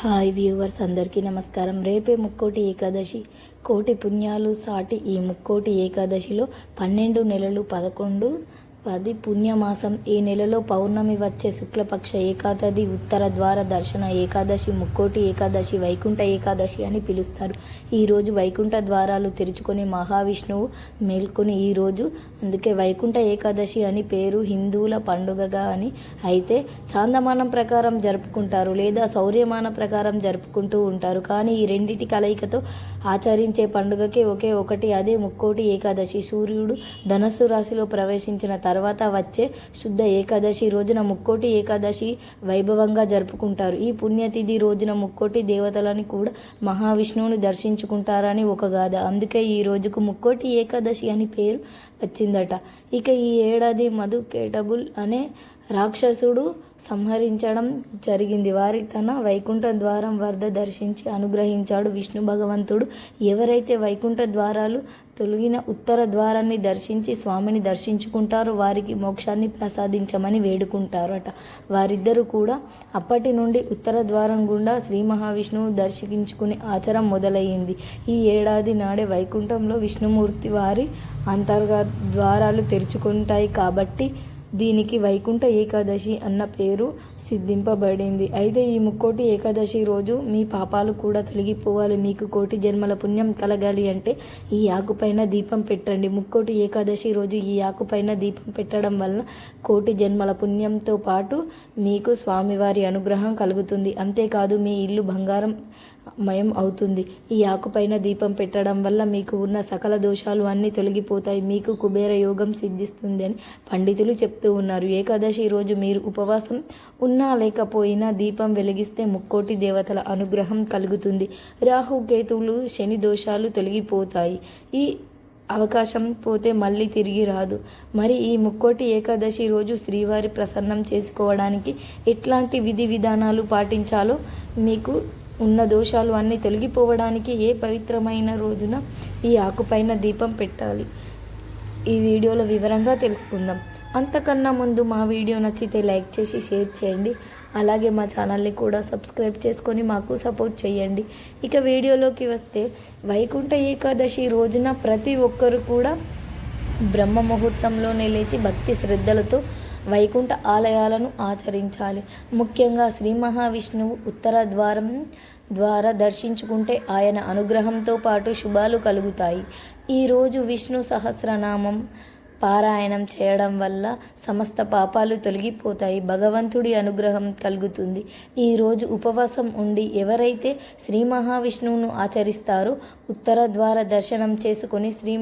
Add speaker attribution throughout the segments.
Speaker 1: Hi viewers అందరికీ నమస్కారం. రేపే ముక్కోటి ఏకాదశి. కోటి పుణ్యాలు సాటి ఈ ముక్కోటి ఏకాదశిలో పన్నెండు నెలలు పదకొండు పది పుణ్యమాసం ఈ నెలలో పౌర్ణమి వచ్చే శుక్లపక్ష ఏకాదశి ఉత్తర ద్వార దర్శన ఏకాదశి ముక్కోటి ఏకాదశి వైకుంఠ ఏకాదశి అని పిలుస్తారు. ఈరోజు వైకుంఠ ద్వారాలు తెరుచుకొని మహావిష్ణువు మేల్కొని ఈరోజు అందుకే వైకుంఠ ఏకాదశి అని పేరు హిందువుల పండుగగా అని అయితే చాందమానం ప్రకారం జరుపుకుంటారు లేదా సౌర్యమాన ప్రకారం జరుపుకుంటూ ఉంటారు. కానీ ఈ రెండింటి కలయికతో ఆచరించే పండుగకే ఒకే ఒకటి అదే ముక్కోటి ఏకాదశి. సూర్యుడు ధనస్సు రాశిలో ప్రవేశించిన తర్వాత వచ్చే శుద్ధ ఏకాదశి రోజున ముక్కోటి ఏకాదశి వైభవంగా జరుపుకుంటారు. ఈ పుణ్యతిథి రోజున ముక్కోటి దేవతలని కూడా మహావిష్ణువుని దర్శించుకుంటారని ఒక గాథ. అందుకే ఈ రోజుకు ముక్కోటి ఏకాదశి అని పేరు వచ్చిందట. ఇక ఈ ఏడాది మధు కేటబుల్ అనే రాక్షసుడు సంహరించడం జరిగింది. వారి తన వైకుంఠ ద్వారం వద్ద దర్శించి అనుగ్రహించాడు విష్ణు భగవంతుడు. ఎవరైతే వైకుంఠ ద్వారాలు తొలగిన ఉత్తర ద్వారాన్ని దర్శించి స్వామిని దర్శించుకుంటారో వారికి మోక్షాన్ని ప్రసాదించమని వేడుకుంటారట. వారిద్దరూ కూడా అప్పటి నుండి ఉత్తర ద్వారం గుండా శ్రీ మహావిష్ణువు దర్శించుకునే ఆచారం మొదలయ్యింది ఈ ఏడాది నాడే వైకుంఠంలో విష్ణుమూర్తి వారి అంతర్గత ద్వారాలు తెరుచుకుంటాయి కాబట్టి దీనికి వైకుంఠ ఏకాదశి అన్న పేరు సిద్ధింపబడింది. అయితే ఈ ముక్కోటి ఏకాదశి రోజు మీ పాపాలు కూడా తొలగిపోవాలి. మీకు కోటి జన్మల పుణ్యం కలగాలి అంటే ఈ ఆకుపైన దీపం పెట్టండి. ముక్కోటి ఏకాదశి రోజు ఈ ఆకుపైన దీపం పెట్టడం వలన కోటి జన్మల పుణ్యంతో పాటు మీకు స్వామివారి అనుగ్రహం కలుగుతుంది. అంతేకాదు మీ ఇల్లు బంగారం మయం అవుతుంది. ఈ ఆకుపైన దీపం పెట్టడం వల్ల మీకు ఉన్న సకల దోషాలు అన్నీ తొలగిపోతాయి. మీకు కుబేర యోగం సిద్ధిస్తుంది అని పండితులు చెప్తూ ఉన్నారు. ఏకాదశి రోజు మీరు ఉపవాసం ఉన్నా లేకపోయినా దీపం వెలిగిస్తే ముక్కోటి దేవతల అనుగ్రహం కలుగుతుంది. రాహు కేతువులు శని దోషాలు తొలగిపోతాయి. ఈ అవకాశం పోతే మళ్ళీ తిరిగి రాదు. మరి ఈ ముక్కోటి ఏకాదశి రోజు శ్రీవారి ప్రసన్నం చేసుకోవడానికి ఎట్లాంటి విధి విధానాలు పాటించాలో మీకు ఉన్న దోషాలు అన్నీ తొలగిపోవడానికి ఏ పవిత్రమైన రోజున ఈ ఆకుపైన దీపం పెట్టాలి? ఈ వీడియోలో వివరంగా తెలుసుకుందాం. అంతకన్నా ముందు మా వీడియో నచ్చితే లైక్ చేసి షేర్ చేయండి. అలాగే మా ఛానల్ని కూడా సబ్స్క్రైబ్ చేసుకొని మాకు సపోర్ట్ చేయండి. ఇక వీడియోలోకి వస్తే వైకుంఠ ఏకాదశి రోజున ప్రతి ఒక్కరు కూడా బ్రహ్మ ముహూర్తంలోనే లేచి భక్తి శ్రద్ధలతో వైకుంఠ ఆలయాలను ఆచరించాలి. ముఖ్యంగా శ్రీ మహావిష్ణువు ఉత్తర ద్వారం ద్వారా దర్శించుకుంటే ఆయన అనుగ్రహంతో పాటు శుభాలు కలుగుతాయి. ఈరోజు విష్ణు సహస్రనామం పారాయణం చేయడం వల్ల సమస్త పాపాలు తొలగిపోతాయి. భగవంతుడి అనుగ్రహం కలుగుతుంది. ఈరోజు ఉపవాసం ఉండి ఎవరైతే శ్రీ మహావిష్ణువును ఆచరిస్తారో ఉత్తర ద్వార దర్శనం చేసుకొని శ్రీ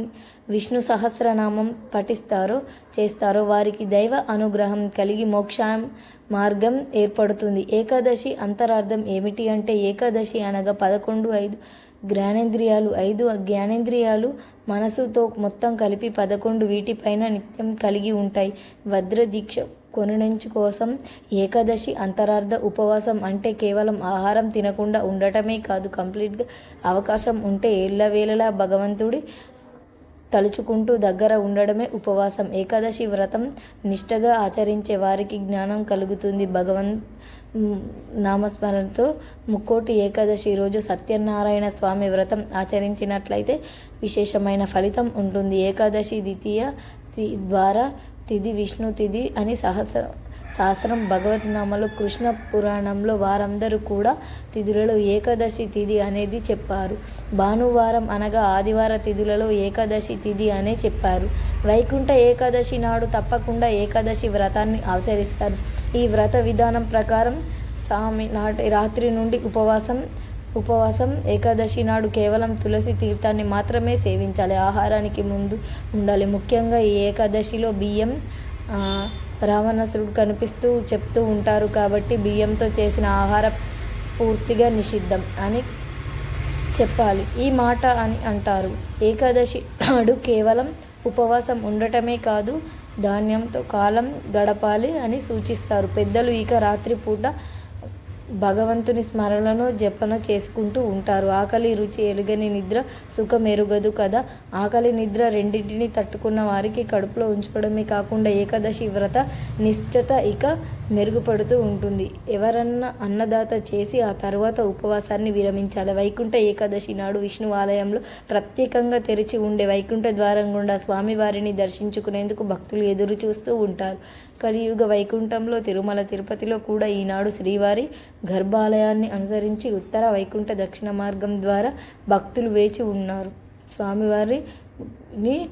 Speaker 1: విష్ణు సహస్రనామం పఠిస్తారో చేస్తారో వారికి దైవ అనుగ్రహం కలిగి మోక్ష మార్గం ఏర్పడుతుంది. ఏకాదశి అంతరార్థం ఏమిటి అంటే ఏకాదశి అనగా పదకొండు ఐదు జ్ఞానేంద్రియాలు ఐదు. జ్ఞానేంద్రియాలు మనసుతో మొత్తం కలిపి పదకొండు. వీటిపైన నిత్యం కలిగి ఉంటాయి. వజ్ర దీక్ష కోసం ఏకాదశి అంతరార్థ ఉపవాసం అంటే కేవలం ఆహారం తినకుండా ఉండటమే కాదు. కంప్లీట్గా అవకాశం ఉంటే ఏళ్ళవేళలా భగవంతుడి తలుచుకుంటూ దగ్గర ఉండడమే ఉపవాసం. ఏకాదశి వ్రతం నిష్టగా ఆచరించే వారికి జ్ఞానం కలుగుతుంది. భగవన్ నామస్మరణతో ముక్కోటి ఏకాదశి రోజు సత్యనారాయణ స్వామి వ్రతం ఆచరించినట్లయితే విశేషమైన ఫలితం ఉంటుంది. ఏకాదశి ద్వితీయ ద్వారా తిథి విష్ణు తిది అని సహస్ర శాస్త్రం భగవద్నామలో కృష్ణ పురాణంలో వారందరూ కూడా తిథులలో ఏకాదశి తిథి అనేది చెప్పారు. భానువారం అనగా ఆదివార తిథులలో ఏకాదశి తిథి అనే చెప్పారు. వైకుంఠ ఏకాదశి నాడు తప్పకుండా ఏకాదశి వ్రతాన్ని ఆచరిస్తారు. ఈ వ్రత విధానం ప్రకారం స్వామి నాటి రాత్రి నుండి ఉపవాసం ఉపవాసం ఏకాదశి నాడు కేవలం తులసి తీర్థాన్ని మాత్రమే సేవించాలి. ఆహారానికి ముందు ఉండాలి. ముఖ్యంగా ఈ ఏకాదశిలో బియ్యం రావణాసురుడు కనిపిస్తూ చెప్తూ ఉంటారు కాబట్టి బియ్యంతో చేసిన ఆహారం పూర్తిగా నిషిద్ధం అని చెప్పాలి. ఈ మాట అని అంటారు. ఏకాదశి నాడు కేవలం ఉపవాసం ఉండటమే కాదు ధాన్యంతో కాలం గడపాలి అని సూచిస్తారు. పెద్దలు ఇక రాత్రిపూట భగవంతుని స్మరణను జపన చేసుకుంటూ ఉంటారు. ఆకలి రుచి ఎలుగని నిద్ర సుఖం ఎరుగదు కదా? ఆకలి నిద్ర రెండింటిని తట్టుకున్న వారికి కడుపులో ఉంచుకోవడమే కాకుండా ఏకాదశి వ్రత నిష్ఠత ఇక మెరుగుపడుతూ ఉంటుంది. ఎవరన్నా అన్నదాత చేసి ఆ తర్వాత ఉపవాసాన్ని విరమించాలి. వైకుంఠ ఏకాదశి నాడు విష్ణు ఆలయంలో ప్రత్యేకంగా తెరిచి ఉండే వైకుంఠ ద్వారం గుండా స్వామివారిని దర్శించుకునేందుకు భక్తులు ఎదురు చూస్తూ ఉంటారు. కలియుగ వైకుంఠంలో తిరుమల తిరుపతిలో కూడా ఈనాడు శ్రీవారి గర్భాలయాన్ని అనుసరించి ఉత్తర వైకుంఠ దక్షిణ మార్గం ద్వారా భక్తులు వేచి ఉన్నారు. స్వామివారిని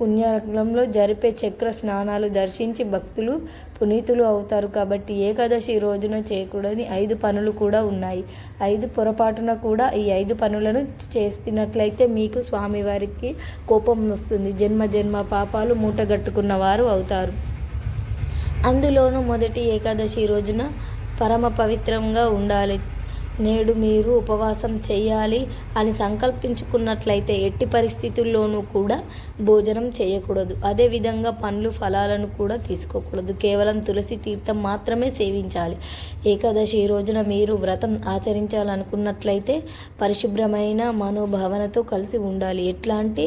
Speaker 1: పుణ్యరంగంలో జరిపే చక్ర స్నానాలు దర్శించి భక్తులు పునీతులు అవుతారు కాబట్టి ఏకాదశి రోజున చేయకూడని ఐదు పనులు కూడా ఉన్నాయి. ఐదు పొరపాటున కూడా ఈ ఐదు పనులను చేస్తున్నట్లయితే మీకు స్వామివారికి కోపం వస్తుంది. జన్మ జన్మ పాపాలు మూటగట్టుకున్న వారు అవుతారు. అందులోనూ మొదటి ఏకాదశి రోజున పరమ పవిత్రంగా ఉండాలి. నేడు మీరు ఉపవాసం చేయాలి అని సంకల్పించుకున్నట్లయితే ఎట్టి పరిస్థితుల్లోనూ కూడా భోజనం చేయకూడదు. అదేవిధంగా పండ్లు ఫలాలను కూడా తీసుకోకూడదు. కేవలం తులసి తీర్థం మాత్రమే సేవించాలి. ఏకాదశి రోజున మీరు వ్రతం ఆచరించాలనుకున్నట్లయితే పరిశుభ్రమైన మనోభావనతో కలిసి ఉండాలి. ఎట్లాంటి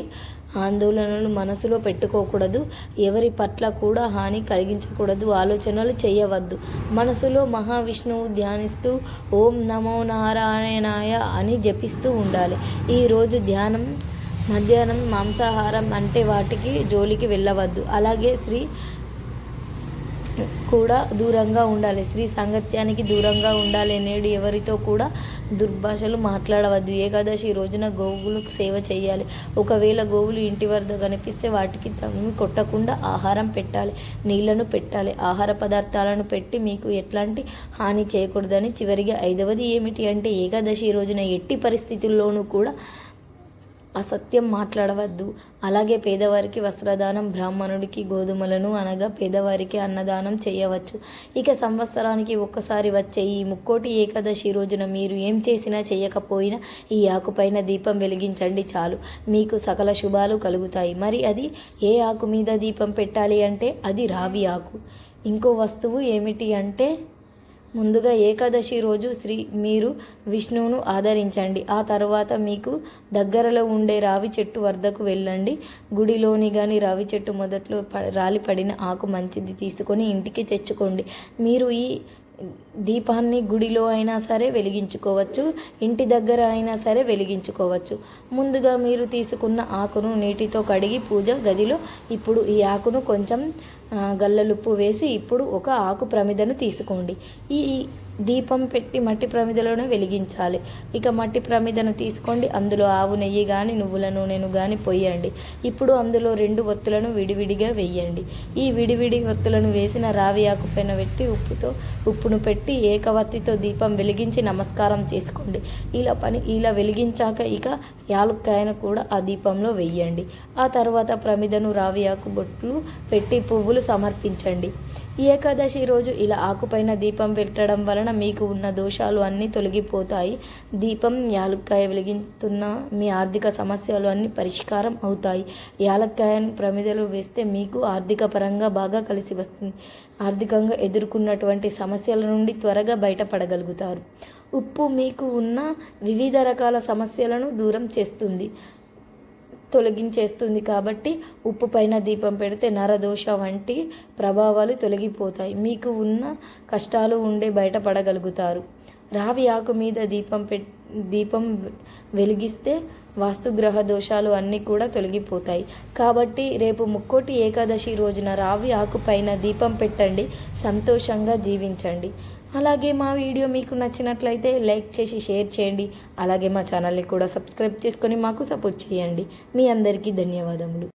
Speaker 1: ఆందోళనలు మనసులో పెట్టుకోకూడదు. ఎవరి పట్ల కూడా హాని కలిగించకూడదు. ఆలోచనలు చేయవద్దు. మనసులో మహావిష్ణువు ధ్యానిస్తూ ఓం నమో నారాయణాయ అని జపిస్తూ ఉండాలి. ఈరోజు ధ్యానం మధ్యాహ్నం మాంసాహారం అంటే వాటికి జోలికి వెళ్ళవద్దు. అలాగే శ్రీ కూడా దూరంగా ఉండాలి. స్త్రీ సాంగత్యానికి దూరంగా ఉండాలి నేడు ఎవరితో కూడా దుర్భాషలు మాట్లాడవద్దు. ఏకాదశి రోజున గోవులకు సేవ చేయాలి. ఒకవేళ గోవులు ఇంటి వద్ద కనిపిస్తే వాటికి తమ్మి కొట్టకుండా ఆహారం పెట్టాలి. నీళ్ళను పెట్టాలి. ఆహార పదార్థాలను పెట్టి మీకు ఎట్లాంటి హాని చేయకూడదని చివరిగా ఐదవది ఏమిటి అంటే ఏకాదశి రోజున ఎట్టి పరిస్థితుల్లోనూ కూడా అసత్యం మాట్లాడవద్దు. అలాగే పేదవారికి వస్త్రదానం బ్రాహ్మణుడికి గోధుమలను అనగా పేదవారికి అన్నదానం చేయవచ్చు. ఇక సంవత్సరానికి ఒక్కసారి వచ్చే ఈ ముక్కోటి ఏకాదశి రోజున మీరు ఏం చేసినా చేయకపోయినా ఈ ఆకుపైన దీపం వెలిగించండి చాలు. మీకు సకల శుభాలు కలుగుతాయి. మరి అది ఏ ఆకు మీద దీపం పెట్టాలి అంటే అది రావి ఆకు. ఇంకో వస్తువు ఏమిటి అంటే ముందుగా ఏకాదశి రోజు శ్రీ మీరు విష్ణువును ఆదరించండి. ఆ తర్వాత మీకు దగ్గరలో ఉండే రావి చెట్టు వద్దకు వెళ్ళండి. గుడిలోని కానీ రావి చెట్టు మొదట్లో రాలి పడిన ఆకు మంచిది తీసుకొని ఇంటికి తెచ్చుకోండి. మీరు ఈ దీపాన్ని గుడిలో అయినా సరే వెలిగించుకోవచ్చు ఇంటి దగ్గర అయినా సరే వెలిగించుకోవచ్చు. ముందుగా మీరు తీసుకున్న ఆకును నీటితో కడిగి పూజ గదిలో ఇప్పుడు ఈ ఆకును కొంచెం గల్లలుప్పు వేసి ఇప్పుడు ఒక ఆకు ప్రమిదను తీసుకోండి. ఈ దీపం పెట్టి మట్టి ప్రమిదలోనే వెలిగించాలి. ఇక మట్టి ప్రమిదను తీసుకోండి. అందులో ఆవు నెయ్యి కానీ నువ్వుల నూనెను కానీ పొయ్యండి ఇప్పుడు అందులో రెండు ఒత్తులను విడివిడిగా వేయండి. ఈ విడివిడి ఒత్తులను వేసిన రావి ఆకు పైన పెట్టి ఉప్పుతో ఉప్పును పెట్టి ఏకవత్తితో దీపం వెలిగించి నమస్కారం చేసుకోండి. ఇలా పని ఇలా వెలిగించాక ఇక యాలుక్కాయను కూడా ఆ దీపంలో వెయ్యండి ఆ తర్వాత ప్రమిదను రావి ఆకు బొట్లు పెట్టి పువ్వులు సమర్పించండి. ఏకాదశి రోజు ఇలా ఆకుపైన దీపం పెట్టడం వలన మీకు ఉన్న దోషాలు అన్నీ తొలగిపోతాయి. దీపం యాలక్కాయ వెలిగిస్తున్న మీ ఆర్థిక సమస్యలు అన్నీ పరిష్కారం అవుతాయి. యాలక్కాయను ప్రమిదలు వేస్తే మీకు ఆర్థిక పరంగా బాగా కలిసి వస్తుంది. ఆర్థికంగా ఎదుర్కొన్నటువంటి సమస్యల నుండి త్వరగా బయటపడగలుగుతారు. ఉప్పు మీకు ఉన్న వివిధ రకాల సమస్యలను దూరం చేస్తుంది. తొలగించేస్తుంది కాబట్టి ఉప్పు పైన దీపం పెడితే నరదోష వంటి ప్రభావాలు తొలగిపోతాయి. మీకు ఉన్న కష్టాలు ఉండే బయటపడగలుగుతారు. రావి ఆకు మీద దీపం పె దీపం వెలిగిస్తే వాస్తుగ్రహ దోషాలు అన్నీ కూడా తొలగిపోతాయి. కాబట్టి రేపు ముక్కోటి ఏకాదశి రోజున రావి ఆకు పైన దీపం పెట్టండి. సంతోషంగా జీవించండి. అలాగే మా వీడియో మీకు నచ్చినట్లయితే లైక్ చేసి షేర్ చేయండి. అలాగే మా ఛానల్ని కూడా సబ్స్క్రైబ్ చేసుకొని మాకు సపోర్ట్ చేయండి. మీ అందరికీ ధన్యవాదములు.